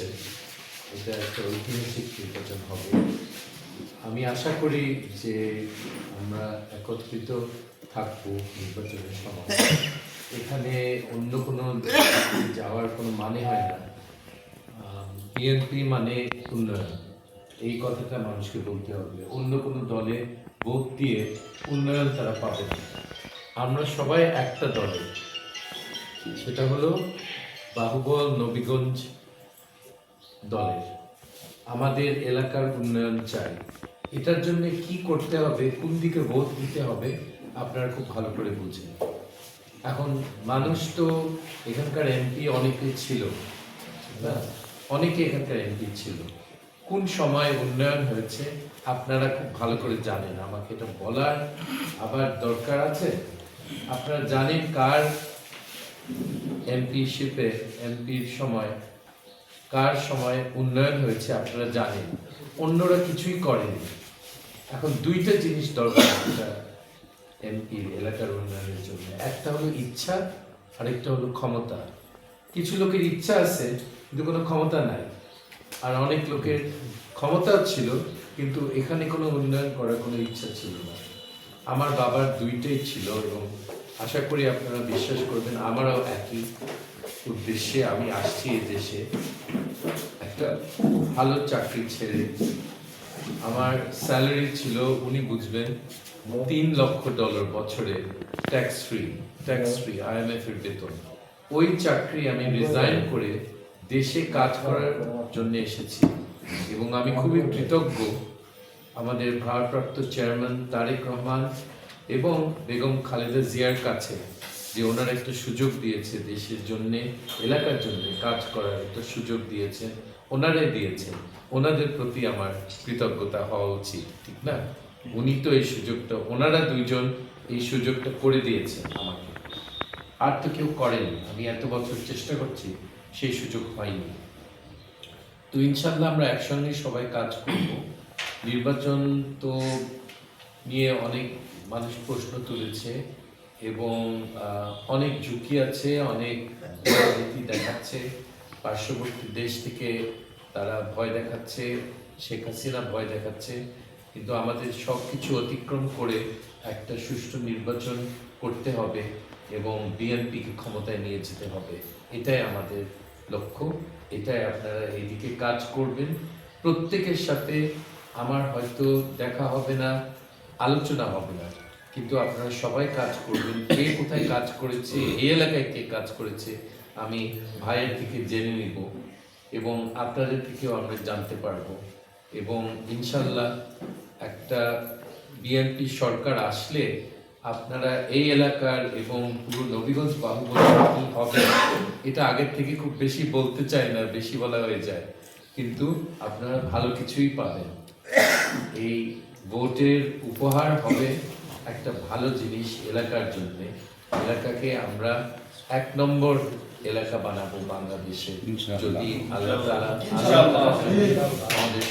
এটা একটা ঐতিহাসিক নির্বাচন হবে। আমি আশা করি যে আমরা একত্রিত থাকব নির্বাচনের সময়। এখানে অন্য কোনো যাওয়ার কোনো মানে হয় না। বিএনপি মানে উন্নয়ন। এই কথাটা মানুষকে বলতে হবে। অন্য কোনো দলে ভোট দিয়ে উন্নয়ন তারা পাবে না। আমরা সবাই একটা দলে। সেটা হলো বাহুবল, নবীগঞ্জ দলের। আমাদের এলাকার উন্নয়ন চাই। এটার জন্য কি করতে হবে, কোন দিকে ভোট দিতে হবে, আপনারা খুব ভালো করে বুঝেন। এখন মানুষ তো এখানকার এমপি অনেকে ছিল না অনেকে এখানকার এমপি ছিল। কোন সময় উন্নয়ন হয়েছে, আপনারা খুব ভালো করে জানেন। আমাকে এটা বলার আবার দরকার আছে? আপনারা জানেন কার এমপিশিপে, এমপির সময় কার সময় উন্নয়ন হয়েছে আপনারা জানেন। অন্যরা কিছুই করেনি। এখন দুইটা জিনিস দরকার একটা এমপি এলাকার উন্নয়নের জন্য। একটা হলো ইচ্ছা, আরেকটা হলো ক্ষমতা। কিছু লোকের ইচ্ছা আছে, কিন্তু কোনো ক্ষমতা নাই। আর অনেক লোকের ক্ষমতা ছিল, কিন্তু এখানে কোনো উন্নয়ন করার কোনো ইচ্ছা ছিল না। আমার বাবার দুইটাই ছিল এবং আশা করি আপনারা বিশ্বাস করবেন, আমারও একই উদ্দেশ্যে আমি আসছি এই দেশে। একটা ভালো চাকরি ছেড়ে আমার স্যালারি ছিল, উনি বুঝবেন, তিন লক্ষ ডলার বছরে tax free tax free IMF এর বেতন। ওই চাকরি আমি রিজাইন করে দেশে কাজ করার জন্য এসেছি এবং আমি খুবই কৃতজ্ঞ আমাদের ভারপ্রাপ্ত চেয়ারম্যান তারেক রহমান এবং বেগম খালেদা জিয়ার কাছে যে ওনারা একটা সুযোগ দিয়েছে দেশের জন্য, এলাকার জন্য কাজ করার একটা সুযোগ দিয়েছেন। ওনারাই দিয়েছেন। ওনাদের প্রতি আমার কৃতজ্ঞতা হওয়া উচিত, ঠিক না? উনি তো এই সুযোগটা, ওনারা দুইজন এই সুযোগটা করে দিয়েছেন আমাকে। আর তো কেউ করেনি। আমি এত বছর চেষ্টা করছি, সেই সুযোগ হয়নি। তো ইনশাল্লাহ আমরা একসঙ্গে সবাই কাজ করব। নির্বাচন তো নিয়ে অনেক মানুষ প্রশ্ন তুলেছে এবং অনেক ঝুঁকি আছে, অনেক দেখাচ্ছে। পার্শ্ববর্তী দেশ থেকে তারা ভয় দেখাচ্ছে, শেখ হাসিনা ভয় দেখাচ্ছে, কিন্তু আমাদের সব কিছু অতিক্রম করে একটা সুষ্ঠু নির্বাচন করতে হবে এবং বিএনপিকে ক্ষমতায় নিয়ে যেতে হবে। এটাই আমাদের লক্ষ্য, এটাই আপনারা এইদিকে কাজ করবেন। প্রত্যেকের সাথে আমার হয়তো দেখা হবে না, আলোচনা হবে না, কিন্তু আপনারা সবাই কাজ করবেন। কে কোথায় কাজ করেছে, এই এলাকায় কে কাজ করেছে আমি ভাইয়ের থেকে জেনে নিব এবং আপনাদের থেকেও আমরা জানতে পারব। এবং ইনশাল্লাহ একটা বিএনপি সরকার আসলে আপনারা এই এলাকার এবং পুরো নবীগঞ্জ বাহুবল কি হবে এটা আগের থেকে খুব বেশি বলতে চাই না, বেশি বলা হয়ে যায়। কিন্তু আপনারা ভালো কিছুই পাবেন। এই ভোটের উপহার হবে একটা ভালো জিনিস এলাকার জন্য। এলাকাকে আমরা এক নম্বর এলাকা বানাবো বাংলাদেশে। যদি আল্লাহ আমাদের।